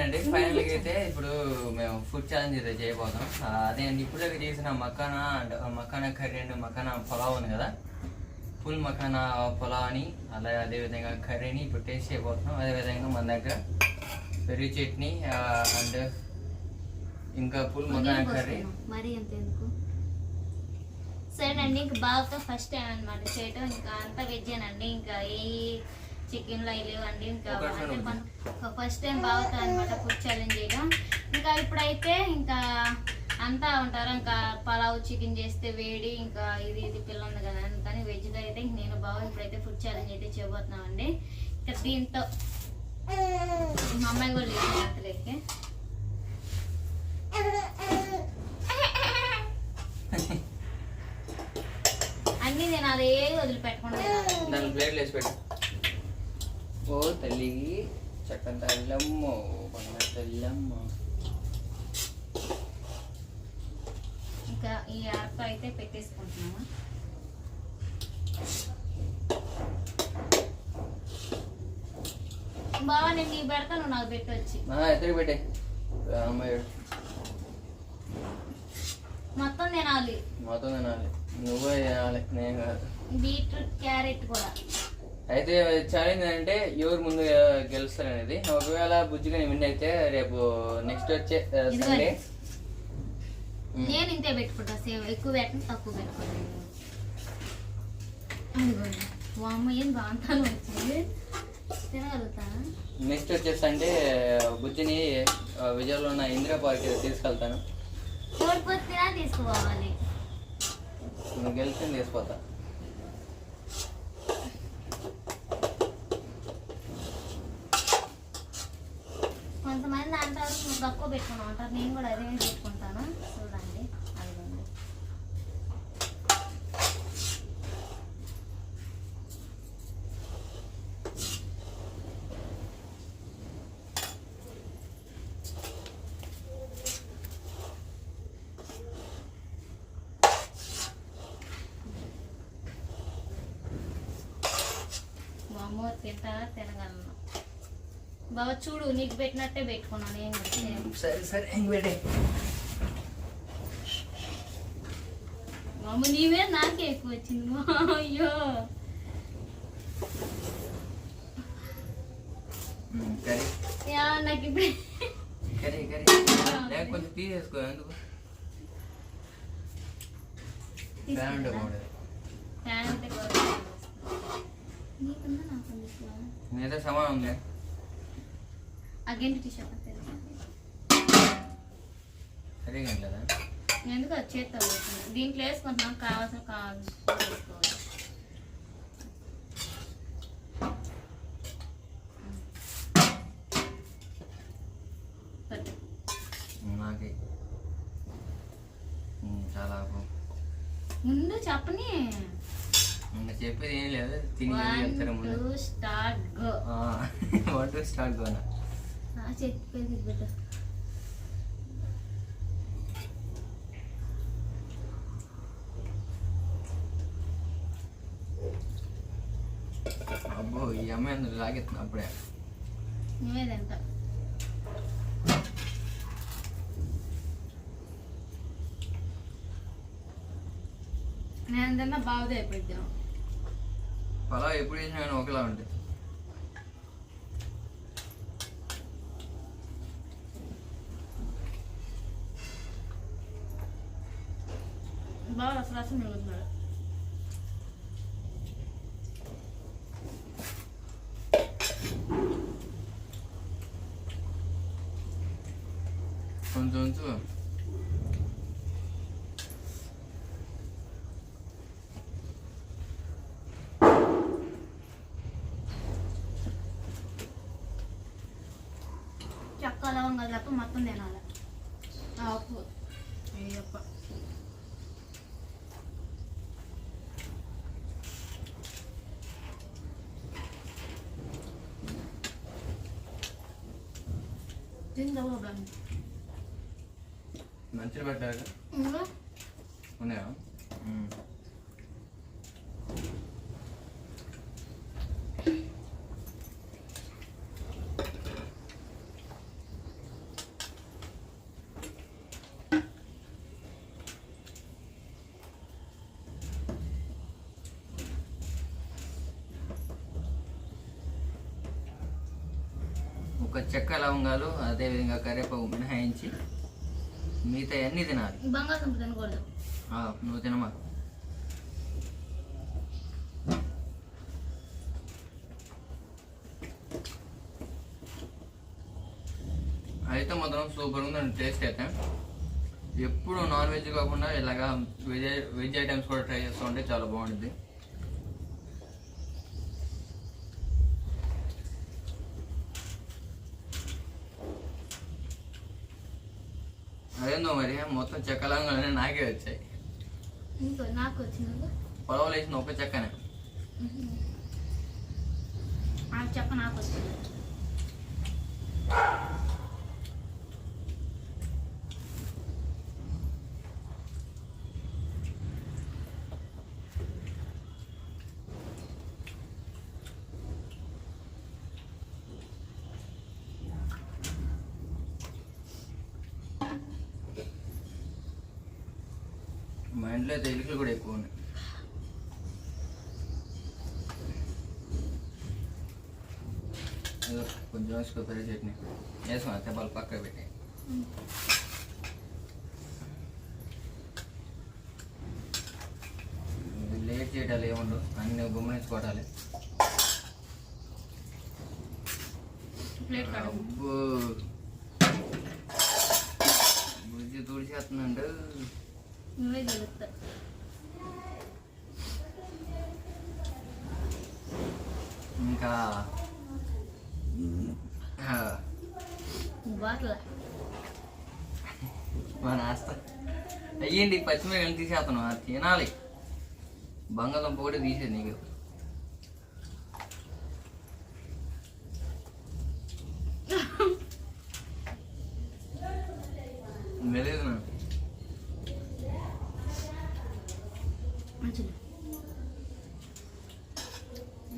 ఏంటంటే ఫైనల్ అయితే ఇప్పుడు మేము ఫుడ్ ఛాలెంజ్ అయితే చేయబోతాం అదే అండి ఇప్పుడు చేసిన makhana and makhana curry and makhana pulao ఉంది కదా? ఫుల్ మకానా పులావ్ అని అలాగే అదే విధంగా కర్రీని ఇప్పుడు టేస్ట్ చేయబోతున్నాం. అదే విధంగా మన దగ్గర పెరుగు చట్నీ అండ్ ఇంకా ఫుల్ మకానా కర్రీ. మరి ఎందుకు? సరేనండి ఇంకా బావతో ఫస్ట్ టైం అనమాట చేయటం. ఇంకా అంతా వెజ్జేనండి ఇంకా ఏ చికెన్లు అవి లేవండి ఇంకా. ఫస్ట్ టైం బావతో అనమాట ఫుడ్ ఛాలెంజ్ చేయడం. ఇంకా ఇప్పుడైతే ఇంకా అంతా ఉంటారు. ఇంకా పలావ్ చికెన్ చేస్తే వేడి ఇంకా ఇది ఇది పిల్ల ఉంది కదా అందుకని వెజ్తో అయితే నేను బావ ఇప్పుడైతే ఫుడ్ ఛాలెంజ్ అయితే చేయబోతున్నామండి. ఇంకా దీంతో మా అమ్మాయి కూడా లేదు రాత్రికి. అన్ని నేను అదే వదిలిపెట్టకుండా తినాలి. దాని ప్లేట్లు వేసి పెట్టు. ఓ తల్లి చక్కని తల్లమ్మ బంగారు తల్లమ్మ. ఇంకా ఈ యాప్ అయితే పెట్టేసుకుంటున్నామా? బావా నేను నీకు పెడతాను నాకు పెట్టొచ్చి. ఆ, ఎత్తుకు పెట్టే. అమ్మాయి మొత్తం తినాలి. మొత్తం తినాలి. నువ్వే తినాలి నేను కాదు. బీట్రూట్ క్యారెట్ కూడా. అయితే ఛాలెంజ్ అంటే ఎవరు ముందు గెలుస్తారు అనేది ఒకవేళ బుజ్జిగా విన్ అయితే రేపు నెక్స్ట్ వచ్చే. సండే నేను ఇంతే పెట్టుకుంటా ఎక్కువ పెట్టను తక్కువ పెట్టుకుంటాను అదిగోండి వామ్మ ఏం బాగుంటాను వచ్చింది తినగలుగుతానా నెక్స్ట్ వచ్చే సండే బుజ్జిని విజయవాడలో ఉన్న ఇందిరా పార్క్ తీసుకెళ్తాను. తినా తీసుకుపోవాలి. నువ్వు గెలిచి తీసిపోతా కొంతమంది అంటారు నువ్వు తక్కువ పెట్టుకున్నావు నేను కూడా అదే పెట్టుకుంటాను. చూడండి. అదిగోండి. మామూలు తింటారా తినగలను. బావ చూడు నీకు పెట్టినట్టే పెట్టుకున్నాను సేమ్. సరే సరే ఇంక పెట్టే. మామ నాకే ఎక్కువ వచ్చింది. అయ్యో. నాకు ఇప్పుడు. లేకపోతే తీసేసుకో ఎందుకు? నీకుందా సమానం ఉంది ఆ గంటి టీషర్ట్ తెలుసా సరే కదా ఎందుకు అది చేత్తో దీంట్లో వేసుకుంటున్నాం కావాల్సిన కావాలి వేసుకోవాలి. నాకే. చాలా. ముందు చెప్పని. చెప్పేది ఏం లేదు తిని start go one two start gonna చెప్పేది బిడ్డ అబ్బో ఈ అమ్మాయి అందరు లాగెత్తున్నా అప్పుడే. నువ్వే తింటా నేను తిన్నా బాగుదే అయిపోయిద్దాం పలావ్ ఎప్పుడు చేసినా కానీ ఒకలా ఉంటుంది. బాగా రసం రసం మిగులుతున్నాడు కొంచెం ఉంచు చెక్క లవంగాలు తప్ప మొత్తం తినాలి ఆ ఉప్పు అయ్యప్ప తిందా బాబా మంచిగా ఇంకా ఉన్నాయా? ఒక చెక్క లవంగాలు అదేవిధంగా కరివేపాకు మినహాయించి మిగతా అన్నీ తినాలి. బంగాళదుంప తినకూడదు. నువ్వు తినమా? అయితే మాత్రం సూపర్ ఉందండి టేస్ట్ అయితే. ఎప్పుడు నాన్ వెజ్ కాకుండా ఇలాగా వెజ్ వెజ్ ఐటమ్స్ కూడా ట్రై చేస్తూ ఉంటే చాలా బాగుంటుంది మరి మొత్తం చెక్కలంగానే నాకే వచ్చాయి ఇంకో నాకు వచ్చింది పొడవలు వేసిన ఒక చెక్కనే ఆ చెప్ప నాకు వచ్చింది అయితే ఎలుకలు కూడా ఎక్కువ ఉన్నాయి. కొంచెం వేసుకో పెరుగు చట్నీ. వేసుకో తెప్పాలి పక్కకు పెట్టి. లేట్ చేయటాలు ఏముండవు అన్ని గుమ్మనించుకోవటాలి అబ్బో. బుజ్జి తుడిచేస్తుందండు. నువ్వే ఇంకా ఆస్త అయ్యండి పచ్చిమిరకాయలు తీసేస్తాను అది తినాలి బంగాళదుంప కూడా తీసేది నీకు మెలేదు నా మంచిది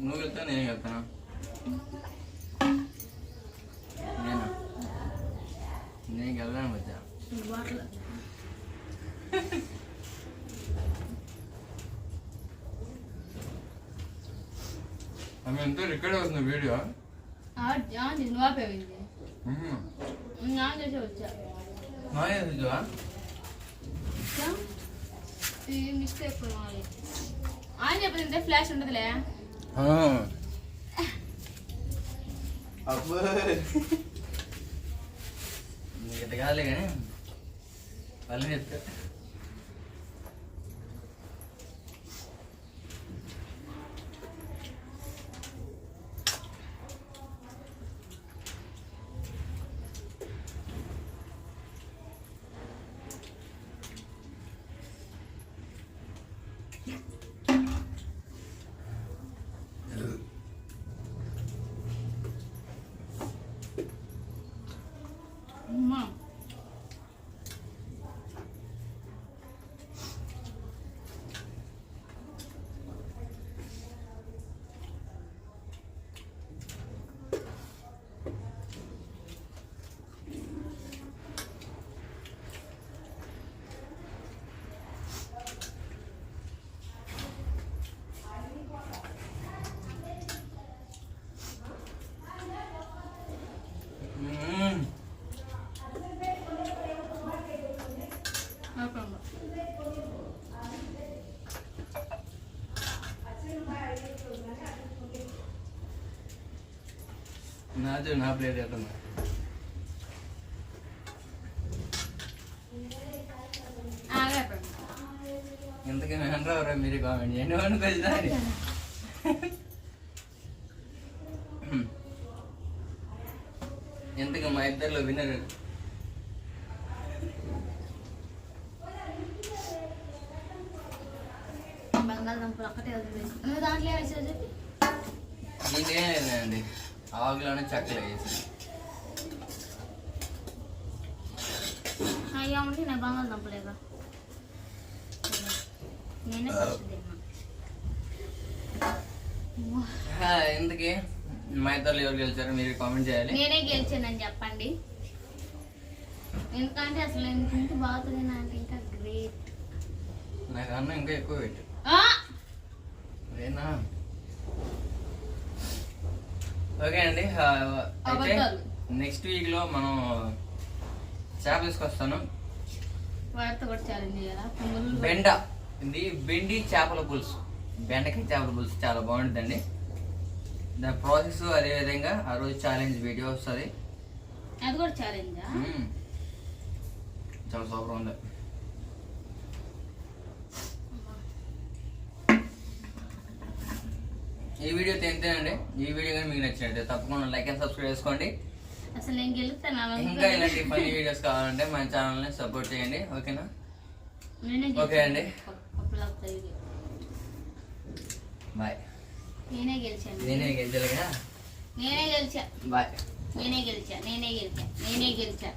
నువ్వు వెళ్తా నేను వెళ్తానా నేనా. నేను వెళ్ళాను వచ్చా ఆమె ఎంతో రికార్డ్ అవుతుంది వీడియో. నువ్వు ఆపేవింది చేసి వచ్చా ఇంకా ఈ మిస్టేక్ ఆయన చెప్పింది ఫ్లాష్ ఉండదులే అబ్బో. ఇట్లా కాదులే కానీ పళ్ళు చెప్తా అమ్మా మ్మ్. ఆపమ్మ నాది నా ప్లేట్ ఆగపమ్మ ఇంతకీ మీరు కామెంట్ చేయండి అనుకోవచ్చు ఇంతకీ మా ఇద్దరిలో వినరు బంగాళదుంపలు ఒక్కటే వదిలేసి. దాంట్లో ఏం లేదండి ఆవులోనే చక్కలు వేసి. అయ్యా ఉంటే నేను బంగాళదుంపలేగా నేనే ఇంతకీ మా ఇద్దరు ఎవరు గెలిచారు మీరు కామెంట్ చేయాలి. నేనే గెలిచానని చెప్పండి. ఎందుకంటే అసలు నేను ఇంత బాగుతుంది అంటే ఇంకా గ్రేట్ నాకు అన్నం ఇంకా ఎక్కువ పెట్టు. అదేనా? ఓకే అండి అయితే నెక్స్ట్ వీక్లో మనం చేప తీసుకొస్తాను. బెండ ఇది బెండి చేపల పులుసు. బెండకాయ చేపల పులుసు చాలా బాగుంటుందండి. దాని ప్రాసెస్ అదే విధంగా ఆ రోజు ఛాలెంజ్ వీడియో వస్తుంది. అది కూడా ఛాలెంజా. చాలా సూపర్ ఉంది ఈ వీడియో తింటేనండి ఈ వీడియో కానీ మీకు నచ్చినట్టు తప్పకుండా లైక్ అండ్ సబ్స్క్రైబ్ చేసుకోండి. అసలు నేను గెలుస్తాను ఇంకా ఇలాంటి ఫన్నీ వీడియోస్ కావాలంటే మన ఛానల్ని సపోర్ట్ చేయండి. ఓకేనా? నేనే ఓకే అండి. బాయ్. నేనే గెలిచాను నేనే గెలిచలేగా? నేనే గెలిచా. బాయ్. నేనే గెలిచా. నేనే గెలిచా. నేనే గెలిచా.